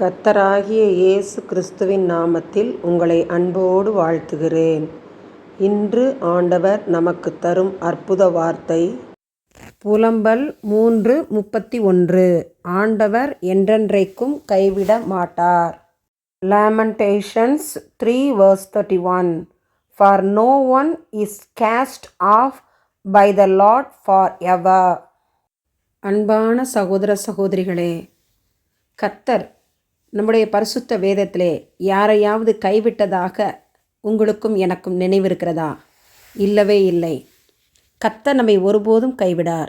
கத்தராகிய இயேசு கிறிஸ்துவின் நாமத்தில் உங்களை அன்போடு வாழ்த்துகிறேன். இன்று ஆண்டவர் நமக்கு தரும் அற்புத வார்த்தை புலம்பல் மூன்று முப்பத்தி ஒன்று. ஆண்டவர் என்றென்றைக்கும் கைவிட மாட்டார். Lamentations three verse thirty one for no one is cast off by the Lord for ever அன்பான சகோதர சகோதரிகளே கத்தர் நம்முடைய பரிசுத்த வேதத்திலே யாரையாவது கைவிட்டதாக உங்களுக்கும் எனக்கும் நினைவிருக்கிறதா? இல்லவே இல்லை. கத்தர் நம்மை ஒருபோதும் கைவிடார்.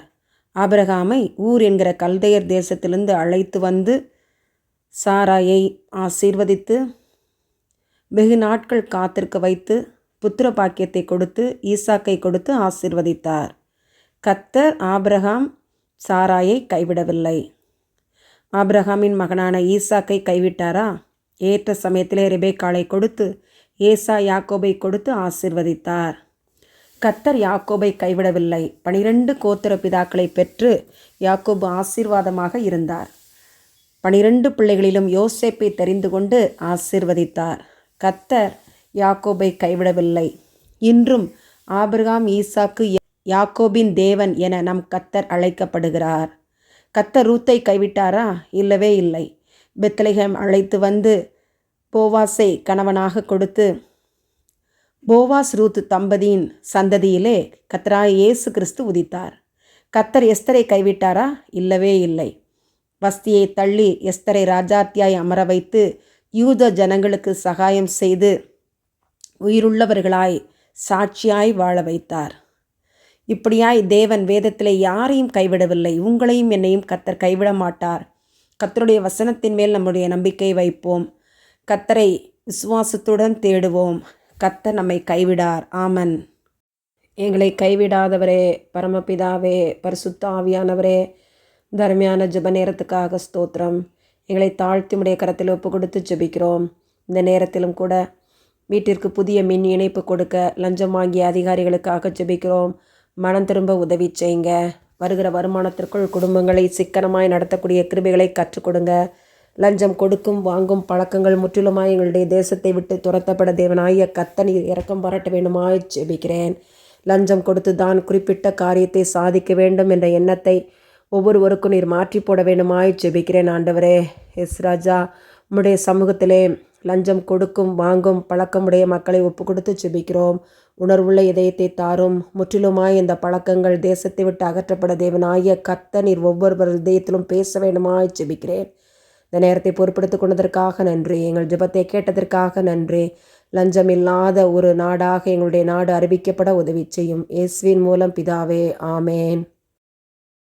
ஆபிரகாமை ஊர் என்கிற கல்தையர் தேசத்திலிருந்து அழைத்து வந்து சாராயை ஆசீர்வதித்து வெகு நாட்கள் காத்திருக்க வைத்து புத்திர பாக்கியத்தை கொடுத்து ஈசாக்கை கொடுத்து ஆசீர்வதித்தார். கத்தர் ஆபிரகாம் சாராயை கைவிடவில்லை. ஆபிரகாமின் மகனான ஈசாக்கை கைவிட்டாரா? ஏற்ற சமயத்திலே ரெபேக்காளை கொடுத்து ஏசா யாக்கோபை கொடுத்து ஆசிர்வதித்தார். கத்தர் யாக்கோபை கைவிடவில்லை. பனிரெண்டு கோத்திர பிதாக்களை பெற்று யாக்கோபு ஆசீர்வாதமாக இருந்தார். பனிரெண்டு பிள்ளைகளிலும் யோசேப்பை தெரிந்து கொண்டு ஆசிர்வதித்தார். கத்தர் யாக்கோபை கைவிடவில்லை. இன்றும் ஆபிரகாம் ஈசாக்கு யாக்கோபின் தேவன் என நம் கத்தர் அழைக்கப்படுகிறார். கத்த ரூத்தை கைவிட்டாரா? இல்லவே இல்லை. பெத்தலைகம் அழைத்து வந்து போவாஸை கணவனாக கொடுத்து போவாஸ் ரூத் தம்பதியின் சந்ததியிலே கத்தராய் இயேசு கிறிஸ்து உதித்தார். கத்தர் எஸ்தரை கைவிட்டாரா? இல்லவே இல்லை. வஸ்தியை தள்ளி எஸ்தரை ராஜாத்தியாய் அமர வைத்து யூத ஜனங்களுக்கு சகாயம் செய்து உயிருள்ளவர்களாய் சாட்சியாய் வாழ வைத்தார். இப்படியாய் தேவன் வேதத்திலே யாரையும் கைவிடவில்லை. உங்களையும் என்னையும் கத்தர் கைவிட மாட்டார். கத்தருடைய வசனத்தின் மேல் நம்முடைய நம்பிக்கை வைப்போம். கத்தரை விசுவாசத்துடன் தேடுவோம். கத்தர் நம்மை கைவிடார். ஆமன். எங்களை கைவிடாதவரே பரமபிதாவே பரிசுத்த ஆவியானவரே தர்மையான ஜப நேரத்துக்காக ஸ்தோத்திரம். எங்களை தாழ்த்தி உடைய கரத்தில் ஒப்பு கொடுத்து ஜபிக்கிறோம். இந்த நேரத்திலும் கூட வீட்டிற்கு புதிய மின் இணைப்பு கொடுக்க லஞ்சம் வாங்கிய அதிகாரிகளுக்காக ஜபிக்கிறோம். மனம் திரும்ப உதவி செய்யுங்க. வருகிற வருமானத்திற்குள் குடும்பங்களை சிக்கனமாய் நடத்தக்கூடிய கிருபிகளை கற்றுக் கொடுங்க. லஞ்சம் கொடுக்கும் வாங்கும் பழக்கங்கள் முற்றிலுமாய் எங்களுடைய தேசத்தை விட்டு துரத்தப்பட தேவனாய கத்தனி இறக்கம் வரட்ட வேண்டுமாய் ஜெபிக்கிறேன். லஞ்சம் கொடுத்து தான் குறிப்பிட்ட காரியத்தை சாதிக்க வேண்டும் என்ற எண்ணத்தை ஒவ்வொருவருக்கும் நீர் மாற்றி போட வேண்டுமாய் ஜெபிக்கிறேன் ஆண்டவரே. எஸ் ராஜா உம்முடைய சமூகத்திலே லஞ்சம் கொடுக்கும் வாங்கும் பழக்கமுடைய மக்களை ஒப்பு கொடுத்து செபிக்கிறோம். உணர்வுள்ள இதயத்தை தாரும். முற்றிலுமாய் இந்த பழக்கங்கள் தேசத்தை விட்டு அகற்றப்பட தேவனாய கத்த நீர் ஒவ்வொருவர் இதயத்திலும் பேச வேண்டுமாய் செபிக்கிறேன். இந்த நேரத்தை பொறுப்படுத்திக் கொண்டதற்காக நன்றி. எங்கள் ஜெபத்தை கேட்டதற்காக நன்றி. லஞ்சம் இல்லாத ஒரு நாடாக எங்களுடைய நாடு அறிவிக்கப்பட உதவி செய்யும். இயேசுவின் மூலம் பிதாவே ஆமேன்.